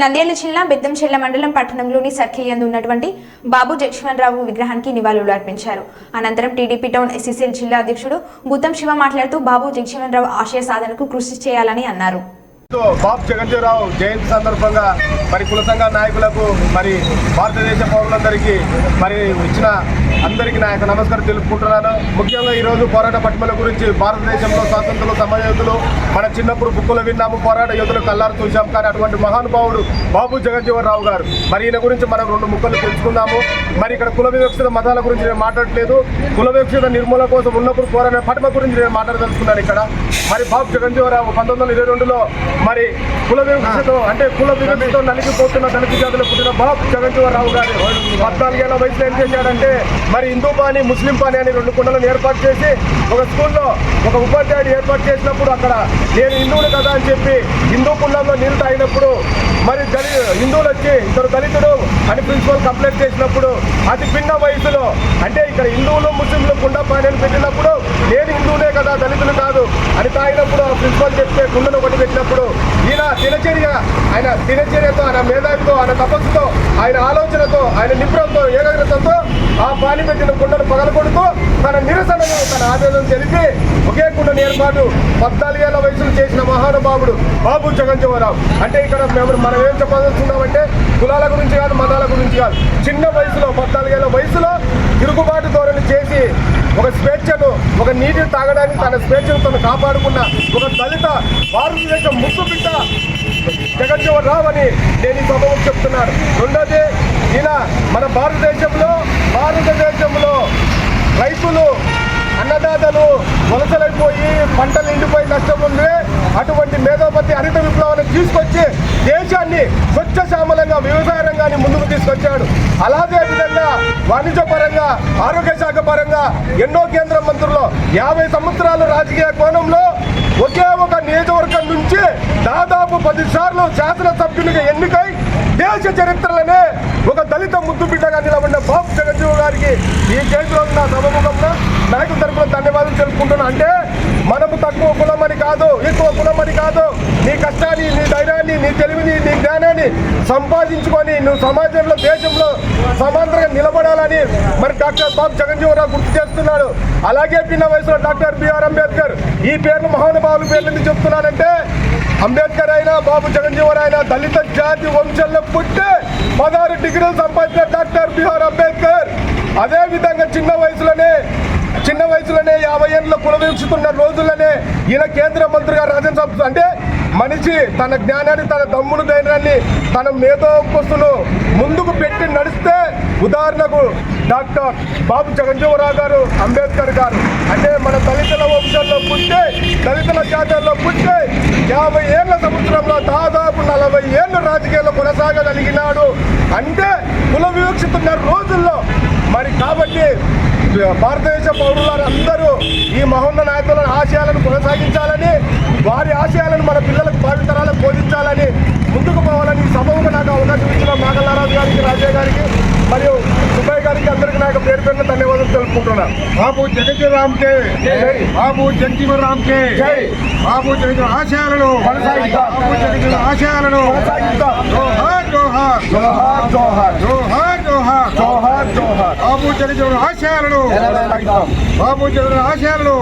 నంద్యాల జిల్లా బెద్దంచెల్ల మండలం పట్టణంలోని సర్కిల్ యందు ఉన్నటువంటి బాబు జగన్మోహన్ విగ్రహానికి నివాళులు అర్పించారు. అనంతరం టీడీపీ టౌన్ ఎస్సీసీఎల్ జిల్లా అధ్యక్షుడు గుత్తం శివ మాట్లాడుతూ బాబు జగన్మోహన్ రావు ఆశయ సాధనకు కృషి చేయాలని అన్నారు. బాబు జగజ్జీవరావు జయంతి సందర్భంగా మరి కుల సంఘ నాయకులకు మరి భారతదేశ పౌరులందరికీ మరి ఇచ్చిన అందరికీ నా యొక్క నమస్కారం తెలుపుకుంటున్నాను. ముఖ్యంగా ఈరోజు పోరాట పట్టుమల గురించి భారతదేశంలో స్వాతంత్రులు సమయోధులు మన చిన్నప్పుడు బుక్కులు విన్నాము పోరాట యోధులు కల్లారు చూశాం. కానీ అటువంటి మహానుభావుడు బాబు జగజ్జీవనరావు గారు మరి ఈయన గురించి మనం రెండు ముక్కలు తెలుసుకుందాము. మరి ఇక్కడ కుల వివక్షిత మతాల గురించి నేను మాట్లాడట్లేదు. కుల వివక్షిత నిర్మూలన కోసం ఉన్నప్పుడు పోరాట పట్మ గురించి నేను మాట్లాడదలుచుకున్నాను ఇక్కడ. మరి బాబు జగజ్జీవనరావు పంతొమ్మిది వందల ఇరవై రెండులో మరి కుల వివక్షతో అంటే కుల వివక్షతో నలిగిపోతున్న దళిత జాతులు పుట్టిన బాబు జగజ్జీవనరావు గారు పద్నాలుగేళ్ళ వయసులో ఏం చేశాడంటే మరి హిందూ పాని ముస్లిం పాని అని రెండు కుండలను ఏర్పాటు చేసి ఒక స్కూల్లో ఒక ఉపాధ్యాయుడు ఏర్పాటు చేసినప్పుడు అక్కడ నేను హిందువులు కదా అని చెప్పి హిందూ కుండంలో నీళ్ళు తాగినప్పుడు మరి దళి హిందువులు వచ్చి ఇతరు దళితుడు అని ప్రిన్సిపల్ కంప్లైంట్ చేసినప్పుడు అతి పిన్న వయసులో అంటే ఇక్కడ హిందువులు ముస్లింలు గుండా పాని పెట్టినప్పుడు నేను హిందువులే కదా దళితులు కాదు అని తాగినప్పుడు ఆ ప్రిన్సిపల్ చెప్తే గుండెను ఒకటి పెట్టినప్పుడు ఈయన దినచర్య ఆయన దినచర్యతో ఆయన మేధావితో ఆయన తపస్సుతో ఆయన ఆలోచనతో ఆయన నిపుణంతో ఏకాగ్రతతో ఆ పాని పెట్టిన గుండెను పగలగొడుతూ తన నిరసనను తన ఆవేదన తెలిపి ఒకే కుండను ఏర్పాటు పద్నాలుగేళ్ళ వయసులో చేసిన మహానుభావుడు బాబు జగన్ అంటే ఇక్కడ మేము మనం ఏం చెప్పదలుచున్నామంటే కులాల గురించి కాదు మతాల గురించి కాదు. చిన్న వయసులో పద్నాలుగేళ్ళ వయసులో తిరుగుబాటు ధోరణి చేసి ఒక స్వేచ్ఛను ఒక నీటిని తాగడానికి తన స్వేచ్ఛను తను కాపాడుకున్న ఒక దళిత భారతదేశం ముద్దు బిడ్డ జగజ్జీవన్ రావు అని నేను ఈ సభకు చెప్తున్నాను. రెండోది ఈయన మన భారతదేశంలో భారతదేశంలో రైతులు అన్నదాతలు వలసలైపోయి పంటలు ఎండిపోయి నష్టం ఉండే అటువంటి మేధోపతి హరిత విప్లవాన్ని తీసుకొచ్చి దేశాన్ని స్వచ్ఛ శ్యామలంగా వ్యవసాయ రంగాన్ని ముందుకు తీసుకొచ్చాడు. అలాగే విధంగా వాణిజ్య పరంగా ఆరోగ్య శాఖ పరంగా ఎన్నో కేంద్ర మంత్రులు యాభై సంవత్సరాల రాజకీయ కోణంలో ఒకే ఒక నియోజకవర్గం నుంచి దాదాపు పది సార్లు శాసనసభ్యులుగా ఎన్నికై దేశ చరిత్రలోనే ఒక దళిత ముద్దు బిడ్డగా నిలబడిన బాబు జగజ్జీవ్ గారికి ఈ కేసులో నా సభముఖంలో నాయకుల తరఫున ధన్యవాదాలు తెలుపుకుంటున్నా. అంటే తక్కువ కులం అని కాదు ఎక్కువ కులం అని కాదు. నీ కష్టాన్ని నీ ధైర్యాన్ని నీ తెలివిని నీ జ్ఞానాన్ని సంపాదించుకొని నువ్వు సమాజంలో దేశంలో సమాంతరంగా నిలబడాలని మరి డాక్టర్ బాబు జగన్జీవనరావు గుర్తు చేస్తున్నాడు. అలాగే పిన్న వయసులో డాక్టర్ బిఆర్ అంబేద్కర్. ఈ పేర్లు మహానుభావుల పేర్లు ఎందుకు చెప్తున్నానంటే అంబేద్కర్ అయినా బాబు జగన్జీవన్ అయినా దళిత జాతి వంశంలో పుట్టి పదహారు డిగ్రీలు సంపాదించిన డాక్టర్ బిఆర్ అంబేద్కర్. అదేవిధంగా విధంగా చిన్న వయసులోనే చిన్న వయసులోనే యాభై ఏళ్ళలో రోజుల్లోనే ఈయన కేంద్ర మంత్రిగా రాజ్యసభ అంటే మనిషి తన జ్ఞానాన్ని తన దమ్మును ధైర్యాన్ని తన మేధోపస్తులు ముందుకు పెట్టి నడిస్తే ఉదాహరణకు డాక్టర్ బాబు జగన్జీవరావు గారు అంబేద్కర్ గారు. అంటే మన దళితుల వంశంలో పుట్టే దళితుల జాతరలో పుట్టే యాభై ఏళ్ళ సంవత్సరంలో దాదాపు నలభై ఏళ్ళు రాజకీయాల్లో కొనసాగగలిగినాడు. అంటే కుల వివక్షితున్న రోజుల్లో మరి కాబట్టి భారతదేశ పౌరులను అందరూ ఈ మహోన్న నాయకుల ఆశయాలను కొనసాగించాలని వారి ఆశయాలను మన పిల్లలకు భావితరాలకు బోధించాలని ముందుకు పోవాలని ఈ సభకు నాకు అవకాశం ఇచ్చిన నాగల్లారాజు గారికి రాజయ్య గారికి మరియు సుబ్బయ్య గారికి అందరికీ నాకు పేరు పేరున ధన్యవాదాలు తెలుపుకుంటున్నాను బాబు కే బాబు జగజీవరామ్ కే. బాబు జగజీవ ఆశయాలను. కొనసాగిద్దాం. బాబు జగజీవ ఆశయాలను. జోహార్. జోహార్ జోహార్. జోహార్. చరిత్ర ఆశయాలను బాబు చరిత్ర ఆశయాలను